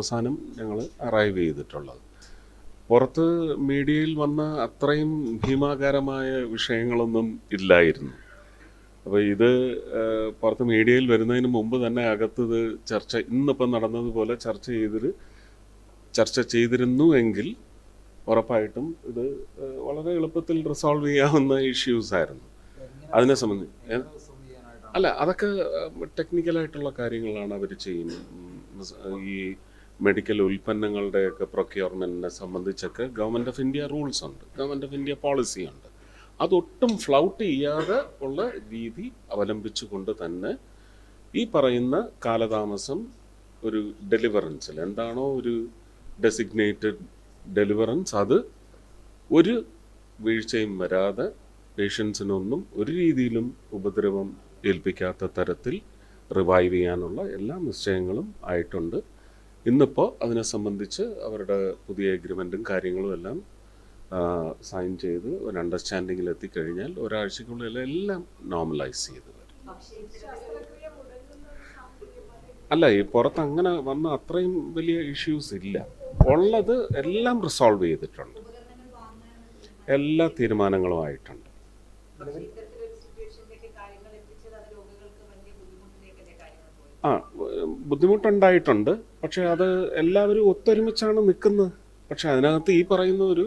അവസാനം ഞങ്ങൾ അറൈവ് ചെയ്തിട്ടുള്ളത്. പുറത്ത് മീഡിയയിൽ വന്ന അത്രയും ഭീമാകാരമായ വിഷയങ്ങളൊന്നും ഇല്ലായിരുന്നു. അപ്പോൾ ഇത് പുറത്ത് മീഡിയയിൽ വരുന്നതിന് മുമ്പ് തന്നെ അകത്ത് ഇത് ചർച്ച ഇന്നിപ്പം നടന്നതുപോലെ ചർച്ച ചെയ്തിട്ട് ചർച്ച ചെയ്തിരുന്നു എങ്കിൽ ഉറപ്പായിട്ടും ഇത് വളരെ എളുപ്പത്തിൽ റിസോൾവ് ചെയ്യാവുന്ന ഇഷ്യൂസ് ആയിരുന്നു. അതിനെ സംബന്ധിച്ച് അല്ല അതൊക്കെ ടെക്നിക്കലായിട്ടുള്ള കാര്യങ്ങളാണ് അവർ ചെയ്യുന്നത്. ഈ മെഡിക്കൽ ഉൽപ്പന്നങ്ങളുടെയൊക്കെ പ്രൊക്യൂർമെന്റിനെ സംബന്ധിച്ചൊക്കെ ഗവൺമെന്റ് ഓഫ് ഇന്ത്യ റൂൾസ് ഉണ്ട്. ഗവൺമെന്റ് ഓഫ് ഇന്ത്യ പോളിസി ഉണ്ട്. അതൊട്ടും ഫ്ലൗട്ട് ചെയ്യാതെ ഉള്ള രീതി അവലംബിച്ചുകൊണ്ട് തന്നെ ഈ പറയുന്ന കാലതാമസം ഒരു ഡെലിവറൻസിൽ എന്താണോ ഒരു ഡെസിഗ്നേറ്റഡ് ഡെലിവറൻസ് അത് ഒരു വീഴ്ചയും വരാതെ പേഷ്യൻസിനൊന്നും ഒരു രീതിയിലും ഉപദ്രവം ഏൽപ്പിക്കാത്ത തരത്തിൽ റിവൈവ് ചെയ്യാനുള്ള എല്ലാ നിശ്ചയങ്ങളും ആയിട്ടുണ്ട്. ഇന്നിപ്പോൾ അതിനെ സംബന്ധിച്ച് അവരുടെ പുതിയ എഗ്രിമെന്റും കാര്യങ്ങളും എല്ലാം സൈൻ ചെയ്ത് ഒരു അണ്ടർസ്റ്റാൻഡിങ്ങിൽ എത്തിക്കഴിഞ്ഞാൽ ഒരാഴ്ചക്കുള്ളിൽ എല്ലാം നോർമലൈസ് ചെയ്ത് അല്ല ഈ പുറത്ത് അങ്ങനെ വന്ന അത്രയും വലിയ ഇഷ്യൂസ് ഇല്ല. ഉള്ളത് എല്ലാം റിസോൾവ് ചെയ്തിട്ടുണ്ട്. എല്ലാ തീരുമാനങ്ങളും ആയിട്ടുണ്ട്. ആ ബുദ്ധിമുട്ടുണ്ടായിട്ടുണ്ട്. പക്ഷെ അത് എല്ലാവരും ഒത്തൊരുമിച്ചാണ് നിൽക്കുന്നത്. പക്ഷെ അതിനകത്ത് ഈ പറയുന്ന ഒരു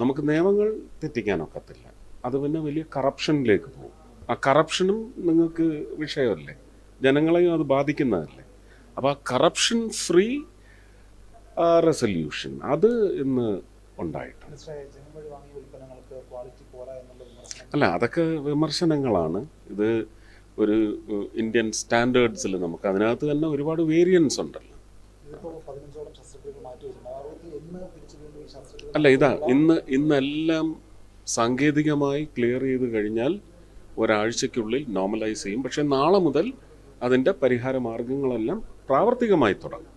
നമുക്ക് നിയമങ്ങൾ തെറ്റിക്കാനൊക്കത്തില്ല. അത് പിന്നെ വലിയ കറപ്ഷനിലേക്ക് പോകും. ആ കറപ്ഷനും നിങ്ങൾക്ക് വിഷയമല്ലേ? ജനങ്ങളെയും അത് ബാധിക്കുന്നതല്ലേ? അപ്പോൾ ആ കറപ്ഷൻ ഫ്രീ റെസൊല്യൂഷൻ അത് ഇന്ന് ഉണ്ടായിട്ടുണ്ട്. അല്ല അതൊക്കെ വിമർശനങ്ങളാണ്. ഇത് ഒരു ഇന്ത്യൻ സ്റ്റാൻഡേർഡ്സിൽ നമുക്ക്. അതിനകത്ത് തന്നെ ഒരുപാട് വേരിയൻസ് ഉണ്ടല്ലോ. അല്ല ഇതാ ഇന്ന് ഇന്നെല്ലാം സാങ്കേതികമായി ക്ലിയർ ചെയ്ത് കഴിഞ്ഞാൽ ഒരാഴ്ചയ്ക്കുള്ളിൽ നോർമലൈസ് ചെയ്യും. പക്ഷേ നാളെ മുതൽ അതിന്റെ പരിഹാര മാർഗങ്ങളെല്ലാം പ്രാവർത്തികമായി തുടങ്ങും.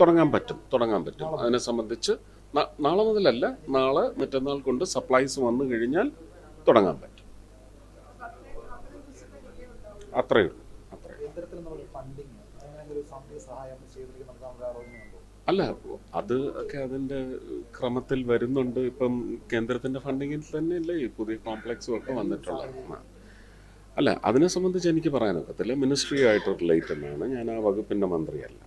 തുടങ്ങാൻ പറ്റും തുടങ്ങാൻ പറ്റും. അതിനെ സംബന്ധിച്ച് നാളെ മുതലല്ല നാളെ മറ്റന്നാൾ കൊണ്ട് സപ്ലൈസ് വന്നു കഴിഞ്ഞാൽ തുടങ്ങാൻ പറ്റും അത്രയേ ഉള്ളൂ അത്രയേ ഉള്ളൂ. കേന്ദ്രത്തിൽ നിന്നുള്ള ഫണ്ടിങ് അങ്ങനെ ഒരു സാമ്പത്തിക സഹായം ചെയ്തിരിക്കും നമുക്ക് നമ്മുടെ ഉള്ളൂ. അല്ല അത് ഒക്കെ അതിന്റെ ക്രമത്തിൽ വരുന്നുണ്ട്. ഇപ്പം കേന്ദ്രത്തിന്റെ ഫണ്ടിങ്ങിൽ തന്നെ തന്നെയല്ലേ ഈ പുതിയ കോംപ്ലക്സും ഒക്കെ വന്നിട്ടുള്ളത്. അല്ല അതിനെ സംബന്ധിച്ച് എനിക്ക് പറയാനൊക്കത്തില്ല മിനിസ്ട്രി ആയിട്ട് റിലേറ്റഡ് ആണ് ഞാൻ ആ വകുപ്പിന്റെ മന്ത്രിയല്ല.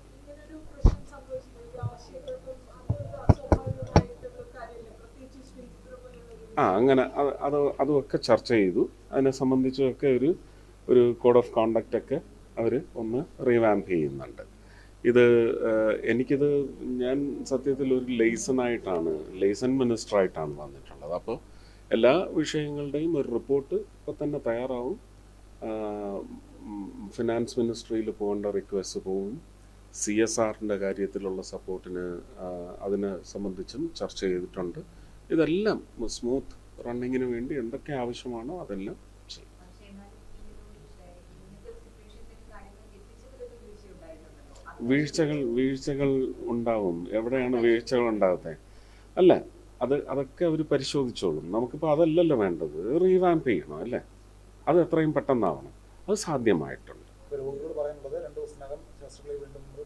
ആ അങ്ങനെ അത് അത് അതുമൊക്കെ ചർച്ച ചെയ്തു. അതിനെ സംബന്ധിച്ചൊക്കെ ഒരു ഒരു കോഡ് ഓഫ് കോണ്ടക്റ്റ് ഒക്കെ അവർ ഒന്ന് റീവാമ്പ് ചെയ്യുന്നുണ്ട്. ഇത് എനിക്കിത് ഞാൻ സത്യത്തിൽ ഒരു ലേസനായിട്ടാണ് ലേസൺ മിനിസ്റ്ററായിട്ടാണ് വന്നിട്ടുള്ളത്. അപ്പോൾ എല്ലാ വിഷയങ്ങളുടെയും ഒരു റിപ്പോർട്ട് ഇപ്പോൾ തന്നെ തയ്യാറാവും. ഫിനാൻസ് മിനിസ്ട്രിയിൽ പോകേണ്ട റിക്വസ്റ്റ് പോവും. സി എസ് ആറിന്റെ കാര്യത്തിലുള്ള സപ്പോർട്ടിന് അതിനെ സംബന്ധിച്ചും ചർച്ച ചെയ്തിട്ടുണ്ട്. ഇതെല്ലാം സ്മൂത്ത് റണ്ണിങ്ങിന് വേണ്ടി എന്തൊക്കെ ആവശ്യമാണോ അതെല്ലാം വീഴ്ചകൾ വീഴ്ചകൾ ഉണ്ടാവും. എവിടെയാണ് വീഴ്ചകൾ ഉണ്ടാകുന്നത് അല്ല അത് അതൊക്കെ അവർ പരിശോധിച്ചോളും. നമുക്കിപ്പോൾ അതല്ലല്ലോ വേണ്ടത്. റീവാമ്പ് ചെയ്യണം അല്ലേ? അത് എത്രയും പെട്ടെന്നാവണം. അത് സാധ്യമായിട്ടുണ്ട്.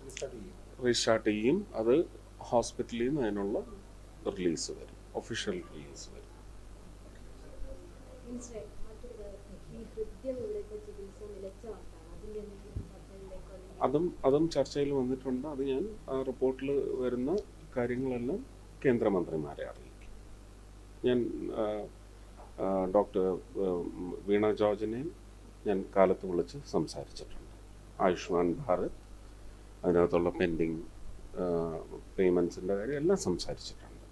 റീസ്റ്റാർട്ട് ചെയ്യും. റീസ്റ്റാർട്ട് ചെയ്യും. അത് ഹോസ്പിറ്റലിൽ നിന്ന് അതിനുള്ള റിലീസ് വരും. ഒഫീഷ്യൽ റിലീസ് വരും. മനസ്സിലായി. മറ്റൊരു കാര്യം. ഈ ഹൃദ്യമുള്ളപ്പോൾ ചികിത്സ നിലച്ച അതും അതും ചർച്ചയിൽ വന്നിട്ടുണ്ട്. അത് ഞാൻ ആ റിപ്പോർട്ടിൽ വരുന്ന കാര്യങ്ങളെല്ലാം കേന്ദ്രമന്ത്രിമാരെ അറിയിക്കും. ഞാൻ ഡോക്ടർ വീണ ജോർജിനെയും ഞാൻ കാലത്ത് വിളിച്ച് സംസാരിച്ചിട്ടുണ്ട്. ആയുഷ്മാൻ ഭാരത് അതിനകത്തുള്ള പെൻഡിങ് പേയ്മെൻസിന്റെ കാര്യം എല്ലാം സംസാരിച്ചിട്ടുണ്ട്.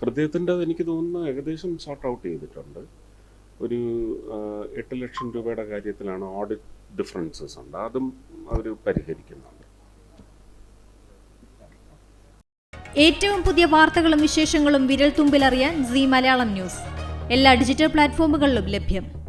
ഹൃദയത്തിന്റെ എനിക്ക് തോന്നുന്നു ഏകദേശം ഷോർട്ട് ഔട്ട് ചെയ്തിട്ടുണ്ട്. ഒരു എട്ട് ലക്ഷം രൂപയുടെ കാര്യത്തിലാണ് ഓഡിറ്റ് ഡിഫറൻസസ് ഉണ്ട്. അതും അവർ പരിഹരിക്കുന്നുണ്ട്. ഏറ്റവും പുതിയ വാർത്തകളും വിശേഷങ്ങളും വിരൽ തുമ്പിലറിയാൻ സി മലയാളം ന്യൂസ്. എല്ലാ ഡിജിറ്റൽ പ്ലാറ്റ്ഫോമുകളിലും ലഭ്യം.